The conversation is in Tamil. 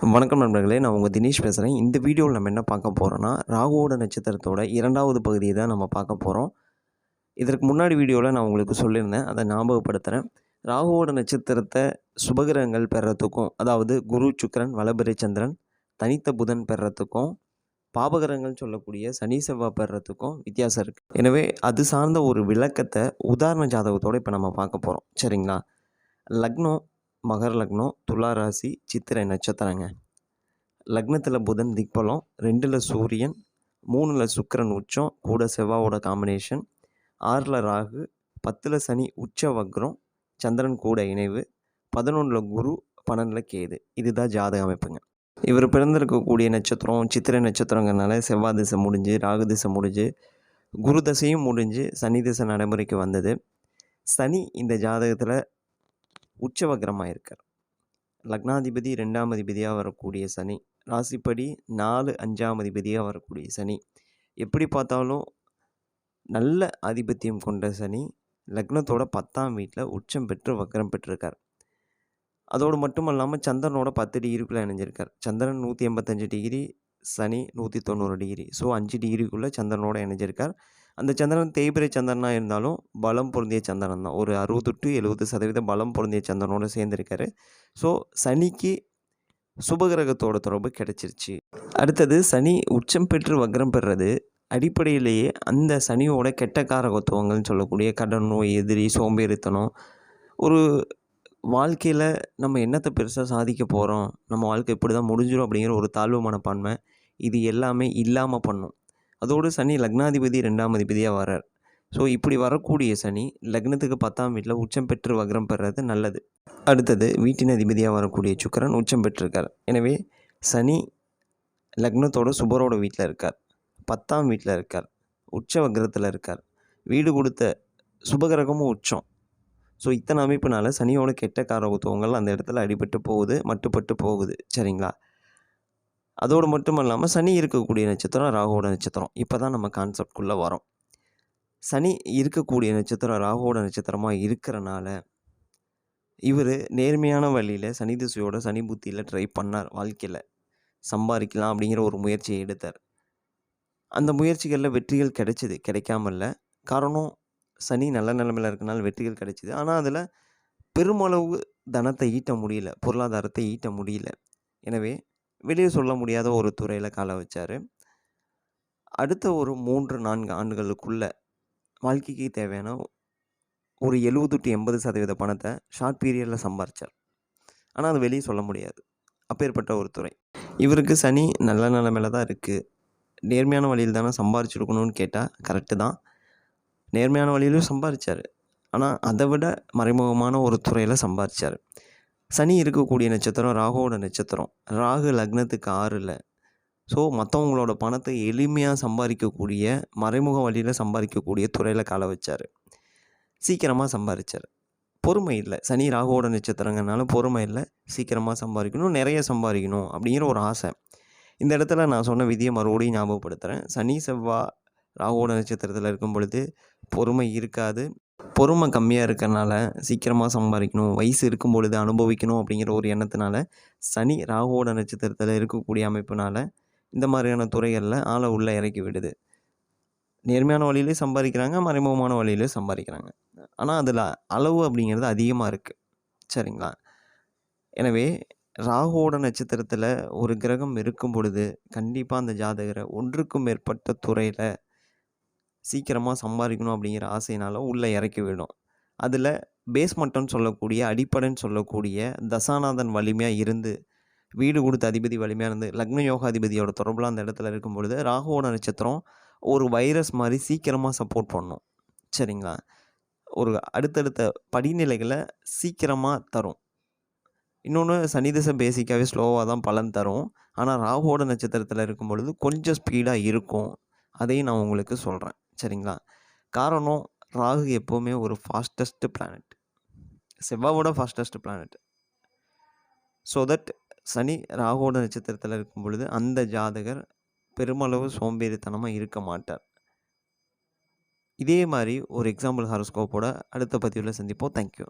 வணக்கம் நண்பர்களே நான் உங்கள் தினேஷ் பேசுகிறேன் இந்த வீடியோவில் நம்ம என்ன பார்க்க போகிறோன்னா ராகுவோட நட்சத்திரத்தோட இரண்டாவது பகுதியை தான் நம்ம பார்க்க போகிறோம் இதற்கு முன்னாடி வீடியோவில் நான் உங்களுக்கு சொல்லியிருந்தேன் அதை ஞாபகப்படுத்துகிறேன் ராகுவோட நட்சத்திரத்தை சுபகிரகங்கள் பெறத்துக்கும் அதாவது குரு சுக்கரன் வளபிரை சந்திரன் தனித்த புதன் பெறத்துக்கும் பாபகிரகங்கள் சொல்லக்கூடிய சனி செவ்வாய் பெறத்துக்கும் வித்தியாசம் இருக்குது எனவே அது சார்ந்த ஒரு விளக்கத்தை உதாரண ஜாதகத்தோடு இப்போ நம்ம பார்க்க போகிறோம் சரிங்களா? லக்னம் மகர லக்னம் துலா ராசி சித்திரை நட்சத்திரங்க. லக்னத்தில் புதன் திக்பலம் ரெண்டில் சூரியன் மூணில் சுக்கரன் உச்சம் கூட செவ்வாவோட காம்பினேஷன் ஆறில் ராகு பத்தில் சனி உச்ச வக்ரம் சந்திரன் கூட இணைவு பதினொன்றில் குரு பன்னெண்டில் கேது. இதுதான் ஜாதக அமைப்புங்க. இவர் பிறந்திருக்கக்கூடிய நட்சத்திரம் சித்திரை நட்சத்திரங்கிறனால செவ்வாய் திசை முடிஞ்சு ராகு திசை முடிஞ்சு குரு தசையும் முடிஞ்சு சனி திசை நடைமுறைக்கு வந்தது. சனி இந்த ஜாதகத்தில் உச்சவக்ரமாக இருக்கார் லக்னாதிபதி ரெண்டாம் அதிபதியாக வரக்கூடிய சனி ராசிப்படி நாலு அஞ்சாம் அதிபதியாக வரக்கூடிய சனி. எப்படி பார்த்தாலும் நல்ல ஆதிபத்தியம் கொண்ட சனி லக்னத்தோட பத்தாம் வீட்டில் உச்சம் பெற்று வக்கரம் பெற்றிருக்கார். அதோடு மட்டும் இல்லாமல் சந்திரனோட பத்து டிகிரிக்குள்ளே இணைஞ்சிருக்கார். சந்திரன் நூற்றி எண்பத்தஞ்சு டிகிரி சனி நூற்றி தொண்ணூறு டிகிரி. ஸோ அஞ்சு டிகிரிக்குள்ளே சந்திரனோட இணைஞ்சிருக்கார். அந்த சந்திரன் தேய்பிரை சந்திரனாக இருந்தாலும் பலம் பொருந்திய சந்திரன் தான். ஒரு அறுபது டு எழுபது சதவீத பலம் பொருந்திய சந்திரனோடு சேர்ந்துருக்காரு. ஸோ சனிக்கு சுபகிரகத்தோட தொடர்பு கிடைச்சிருச்சு. அடுத்தது சனி உச்சம் பெற்று வக்ரம் பெறுறது. அடிப்படையிலேயே அந்த சனியோட கெட்ட காரகத்துவங்கள்னு சொல்லக்கூடிய கடன் நோய் எதிரி சோம்பேறித்தனம் ஒரு வாழ்க்கையில் நம்ம என்னத்தை பெருசாக சாதிக்க போகிறோம் நம்ம வாழ்க்கை இப்படி தான் முடிஞ்சிடும் அப்படிங்கிற ஒரு தாழ்வு மனப்பான்மை இது எல்லாமே இல்லாமல் பண்ணும். அதோடு சனி லக்னாதிபதி ரெண்டாம் அதிபதியாக வரார். ஸோ இப்படி வரக்கூடிய சனி லக்னத்துக்கு பத்தாம் வீட்டில் உச்சம் பெற்று வக்ரம் பெறுறது நல்லது. அடுத்தது வீட்டின் அதிபதியாக வரக்கூடிய சுக்கரன் உச்சம் பெற்றிருக்கார். எனவே சனி லக்னத்தோட சுபரோட வீட்டில் இருக்கார். பத்தாம் வீட்டில் இருக்கார். உச்ச வக்ரத்தில் இருக்கார். வீடு கொடுத்த சுபகிரகமும் உச்சம். ஸோ இத்தனை அமைப்புனால சனியோட கெட்ட காரகத்துவங்கள் அந்த இடத்துல அடிபட்டு போகுது மட்டுப்பட்டு போகுது. சரிங்களா? அதோடு மட்டும் இல்லாமல் சனி இருக்கக்கூடிய நட்சத்திரம் ராகுவோட நட்சத்திரம். இப்போ தான் நம்ம கான்செப்ட்குள்ளே வரோம் சனி இருக்கக்கூடிய நட்சத்திரம் ராகுவோட நட்சத்திரமாக இருக்கிறனால இவர் நேர்மையான வழியில் சனி திசையோட சனி புத்தியில் ட்ரை பண்ணார் வாழ்க்கையில். சம்பாதிக்கலாம் அப்படிங்கிற ஒரு முயற்சியை எடுத்தார். அந்த முயற்சிகளில் வெற்றிகள் கிடைச்சிது. கிடைக்காமல்ல. காரணம் சனி நல்ல நிலமையில் இருக்கனால வெற்றிகள் கிடைச்சிது. ஆனால் அதில் பெருமளவு தனத்தை ஈட்ட முடியல. பொருளாதாரத்தை ஈட்ட முடியல. எனவே வெளியே சொல்ல முடியாத ஒரு துறையில் கால வச்சார். அடுத்த ஒரு மூன்று நான்கு ஆண்டுகளுக்குள்ள வாழ்க்கைக்கு தேவையான ஒரு எழுபது டு எண்பது சதவீத பணத்தை ஷார்ட் பீரியடில் சம்பாரித்தார் ஆனால் அது வெளியே சொல்ல முடியாது. அப்பேற்பட்ட ஒரு துறை. இவருக்கு சனி நல்ல நிலைமையில தான் இருக்குது நேர்மையான வழியில் தானே சம்பாரிச்சிருக்கணும்னு கேட்டால் கரெக்டு தான். நேர்மையான வழியிலும் சம்பாதிச்சார் ஆனால் அதை விட மறைமுகமான ஒரு துறையில் சம்பாதிச்சார் சனி இருக்கக்கூடிய நட்சத்திரம் ராகுவோட நட்சத்திரம். ராகு லக்னத்துக்கு ஆறில். ஸோ மற்றவங்களோட பணத்தை எளிமையாக சம்பாதிக்கக்கூடிய மறைமுக வழியில் சம்பாதிக்கக்கூடிய துறையில் கால வச்சார். சீக்கிரமாக சம்பாதிச்சார். பொறுமை இல்லை. சனி ராகுவோட நட்சத்திரங்கிறனால பொறுமை இல்லை. சீக்கிரமாக சம்பாதிக்கணும். நிறைய சம்பாதிக்கணும் அப்படிங்கிற ஒரு ஆசை. இந்த இடத்துல நான் சொன்ன விதியை மறுபடியும் ஞாபகப்படுத்துகிறேன் சனி செவ்வாய் ராகுவோட நட்சத்திரத்தில் இருக்கும் பொழுது பொறுமை இருக்காது. பொறுமை கம்மியாக இருக்கிறனால சீக்கிரமாக சம்பாதிக்கணும் வயசு இருக்கும் பொழுது அனுபவிக்கணும் அப்படிங்கிற ஒரு எண்ணத்தினால சனி ராகுவோட நட்சத்திரத்தில் இருக்கக்கூடிய அமைப்பினால் இந்த மாதிரியான துறைகளில் ஆளை உள்ளே இறக்கி விடுது. நேர்மையான வழியிலே சம்பாதிக்கிறாங்க மறைமுகமான வழியிலே சம்பாதிக்கிறாங்க. ஆனால் அதில் அளவு அப்படிங்கிறது அதிகமாக இருக்குது சரிங்களா? எனவே ராகுவோட நட்சத்திரத்தில் ஒரு கிரகம் இருக்கும் பொழுது கண்டிப்பாக அந்த ஜாதகரை ஒன்றுக்கும் மேற்பட்ட துறையில் சீக்கிரமாக சம்பாதிக்கணும் அப்படிங்கிற ஆசையினால் உள்ளே இறக்கி விடும். அதில் பேஸ்மட்டம்னு சொல்லக்கூடிய அடிப்படைன்னு சொல்லக்கூடிய தசாநாதன் வலிமையாக இருந்து வீடு கொடுத்த அதிபதி வலிமையாக இருந்து லக்ன யோகாதிபதியோட தொடர்பில் அந்த இடத்துல இருக்கும் பொழுது ராகுவோட நட்சத்திரம் ஒரு வைரஸ் மாதிரி சீக்கிரமாக சப்போர்ட் பண்ணும். சரிங்களா? ஒரு அடுத்தடுத்த படிநிலைகளை சீக்கிரமாக தரும். இன்னொன்று சனிதசை பேசிக்காகவே ஸ்லோவாக தான் பலன் தரும். ஆனால் ராகுவோட நட்சத்திரத்தில் இருக்கும் பொழுது கொஞ்சம் ஸ்பீடாக இருக்கும். அதையும் நான் உங்களுக்கு சொல்கிறேன் சரிங்களா? காரணம் ராகு எப்போவுமே ஒரு fastest planet செவ்வாவோட fastest planet so that Shani ராகுவோட நட்சத்திரத்தில் இருக்கும் பொழுது அந்த ஜாதகர் பெருமளவு சோம்பேறித்தனமாக இருக்க மாட்டார். இதே மாதிரி ஒரு எக்ஸாம்பிள் ஹாரோஸ்கோப்போட அடுத்த பதிவில் சந்திப்போம். தேங்க்யூ